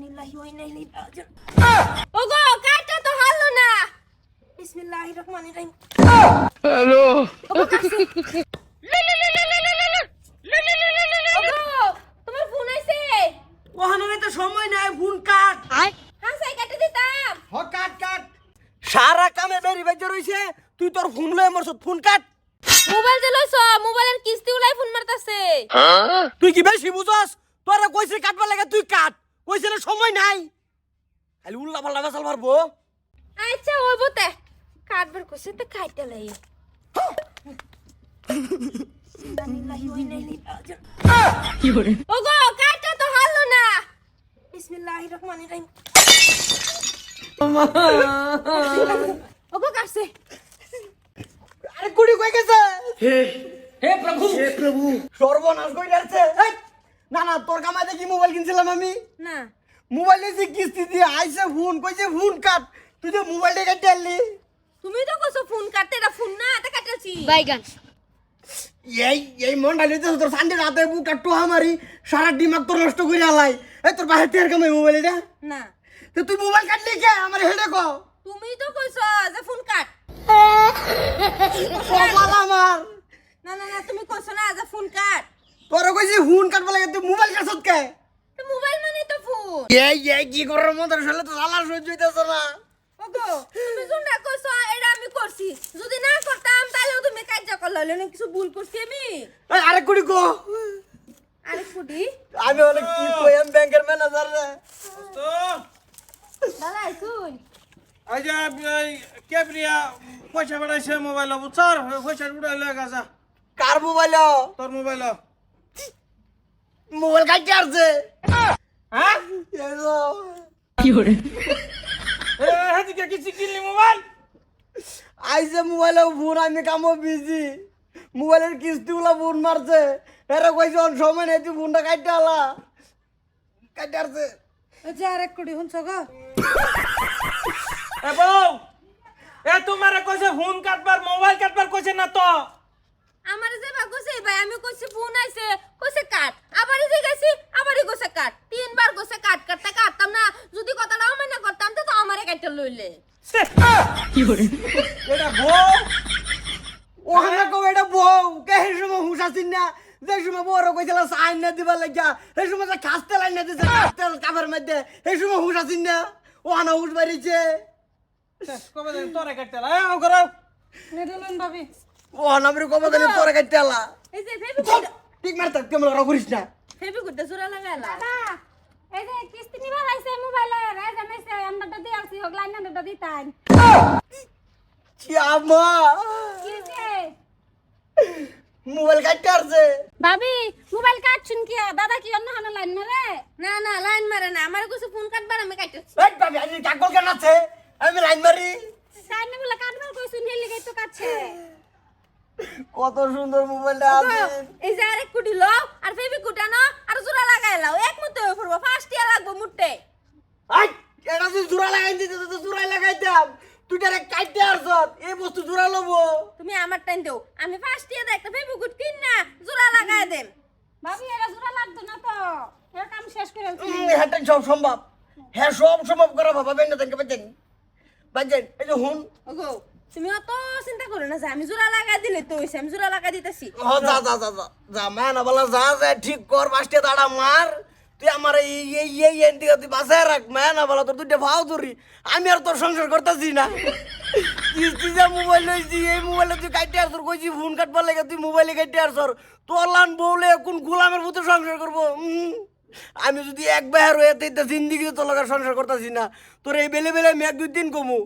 লিল্লাহি ওয়া ইন্না ইলাইহি রাজিউন। ওগো কাটটা তো হারলো না। বিসমিল্লাহির রহমানির রহিম। হ্যালো। ওগো কাটছে ওগো তোমার ফোন আইছে ওখানে তো সময় নাই ফোন কাট। হ্যাঁ সাই কাটে দিতাম। হ কাট কাট। সারা কামে বেরি বেজে রইছে তুই তোর ফোন লয়ে মরছ ফোন কাট। মোবাইল যে লইছ মোবাইলের কিস্তি উলাই ফোন মারতাছে। তুই কি বেশি বুঝস? তোরা কইছে কাটবা লাগে তুই কাট। না সময় নাই। খালি উল্লা পাল্লা বেসাল মারবো। আচ্ছা ওই বতে কাটবার কইছে তো খাইতে লাই ওগো কাটটা তো হারলো না। বিসমিল্লাহির রহমানির রহিম। ওগো কাটছে আরে কুড়ি কই গেছে? হে প্রভু হে প্রভু। সর্বনাশ কই যাচ্ছে এই, না না তোর কামাই দেখি মোবাইল কিনছিলাম আমি। না। মোবাইল নিয়েছি কিস্তি দিয়ে। আইসে ফোন কইছে ফোন কাট। তুই তো মোবাইলটা কেটে আনলি। তুমি তো কইছো ফোন কাটতে এটা ফোন না এটা কাটাছি বাইগান। এই এই মনটা নিতে তোর শান্তি রাতে বুকটা টোহা মারি সারা দিমাগ তোর নষ্ট করে আলাই এই তোর বাহির থেকে কামাই মোবাইল এটা? না। তো তুই মোবাইল কাটলি কে? আমার হেডে কো। তুমি তো কইছো যে ফোন কাট। আমার। না না না তুমি কইছো না যে ফোন কাট। তোর কইছি ফোন কাটবা লাগে তুই মোবাইল কাটছত কে? তো মোবাইল মানে তো ফোন। এই এই কি করার মতো আসলে তো জ্বালা সহ্য হইতেছে না। ওগো তুমি যোনটা কইছো এটা আমি করছি। যদি না করতাম তাহলে তুমি কাজ করলে হলে কিছু ভুল করছি আমি। আরেক কুড়ি কো। আরে কুডি? আমি অনেক কি কইম ব্যাংকের ম্যানেজার রে। তো ভালো আইছুন এই যে এই পয়সা পাঠাইছে মোবাইল বুঝছর? পয়সা উড়াই লয়ে গেছে কার মোবাইল? তোর মোবাইল। মোবাইল কাটতে আসছে। হ্যাঁ। এ কিছু কিনলি মোবাইল? আইসে মোবাইলে ফোন আমি কামো বিজি মোবাইলের কিস্তিগুলো ফোন মারছে। এরা কইছে অন সময় নেই তুই ফোনটা কাটতে আলা। কাটতে আসছে। কোটি শুনছ গো? এ বউ এ তোমারে কইছে ফোন কাটবার মোবাইল কাটবার কইছে না তো? আমার যে বা কইছে ভাই আমি কইছি ফোন আইছে কইছে কাট আবারই যে গেছি আবারই কইছে কাট তিনবার কইছে কাট কাটতে কাটতাম না যদি কথাটা অমান্য করতাম তো তো আমারে কাটতে লইলে এটা বউ? ওখানে এটা বউ। কে সময় হুঁশ আসিন না? যে সময় বউর কইছিল সাইন না দিবার লাগিয়া। সেই সময় যে খাস্তে লাইন না দিছে খাস্তে কাপের মধ্যে। সেই সময় হুঁশ আসিন না? ওখানে হুঁশ বাড়িছে। কবে দিন তোরে কাটতে লা আও। করো নেডলন ভাবি ওখানে আমি কবে দিন তোরে কাটতে আলা এই যে ঠিক মারতে কেমন করিস না। ফেবি লাগালা এই যে কিস্তি নিবা লাইছে মোবাইলে রে জানাইছে আমরা দি আসি হোক লাইন না দিতাম আমা? কিছে মোবাইল কাটতে আসছে। ভাবি মোবাইল কাটছুন কি দাদা কি অন্য হানা লাইন মারে? না না লাইন মারে না আমার কইছে ফোন কাটবার আমি কাটতেছি। এই বাবি আজ কাকল কেন আছে আমি লাইন মারি। সাইনে বলে কাটবার কইছুন হেলি গাই তো কাটছে। কত সুন্দর মোবাইলটা আছে। এই যে আরেক কুটি লো আর ফেবি কুটানো আর জোড়া লাগাই লাও। এক মুতে হয়ে পড়ব ফার্স্ট ইয়ার লাগবো মুটে আই এটা যদি জোড়া লাগাই দিতে তো জোড়াই লাগাইতাম। তুই ডাইরেক্ট কাটতে আসত এই বস্তু জোড়া লবো। তুমি আমার টাইম দেও। আমি ফার্স্ট ইয়ার একটা ফেবি কুট কিন না জোড়া লাগাই দেম। ভাবি এরা জোড়া লাগতো না তো? এর কাম শেষ করে ফেলছি। হ্যাঁ সব সম্ভব। হ্যাঁ সব সম্ভব করা বাবা বেন না বাজেন বাজেন এই যে হুন। ওগো চিন্তা না আমি দিলে যা যা যা যা যা যা ঠিক তুই এই দুইটা ভাও আমি আর তোর সংসার করতেছি না। মোবাইল এই মোবাইলে তুই কাটতে আর কইছি ফোন কাটবার লাগে তুই মোবাইলে কাটতে আর তোর লান বউলে কোন গোলামের মতো সংসার করব। আমি যদি এক বেহার হয়ে জিন্দিগিতে তোর লাগার সংসার করতেছি না। তোর এই বেলে বেলে আমি এক দুই দিন কমু।